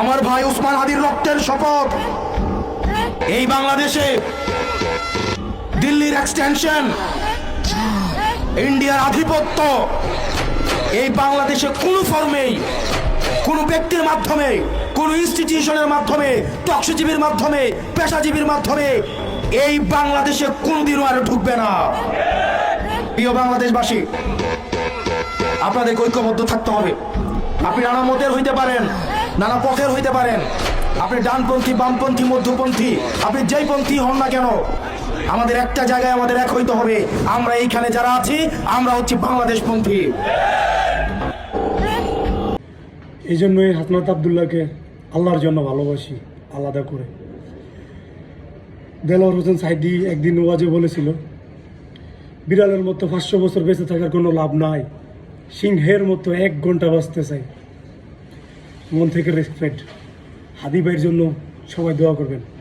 আমার ভাই উসমান হাদির রক্তের শপথ। এই বাংলাদেশে দিল্লির এক্সটেনশন ইন্ডিয়ার আধিপত্য। এই বাংলাদেশে কোনো ফর্মেই, কোনো ব্যক্তির মাধ্যমে, কোনো ইনস্টিটিউশনের মাধ্যমে টক্সজীবীর মাধ্যমে, পেশাজীবীর মাধ্যমে এই বাংলাদেশে কোনোদিনও আর ঢুকবে না। প্রিয় বাংলাদেশবাসী আপনাদের ঐক্যবদ্ধ থাকতে হবে। আপনি নানা মতের হইতে পারেন। নানা পথের হইতে পারেন। আপনি ডানপন্থী, বামপন্থী, মধ্যপন্থী, আপনি যেই পন্থী হন না কেন, আমাদের একটা জায়গায় আমাদের এক হইতে হবে। আমরা এইখানে যারা আছি, আমরা হচ্ছে বাংলাদেশপন্থী। এই জন্যই হাসনাত আবদুল্লাহকে আল্লাহর জন্য ভালোবাসি, আলাদা করে। দেলোয়ার হোসেন সাইদি একদিন ওয়াজে বলেছিল, বিড়ালের মতো পাঁচশো বছর বেঁচে থাকার কোনো লাভ নাই, সিংহের মতো এক ঘণ্টা বাঁচতে চাই। মন থেকে রেসপেক্ট হাদি ভাইয়ের জন্য সবাই দোয়া করবেন।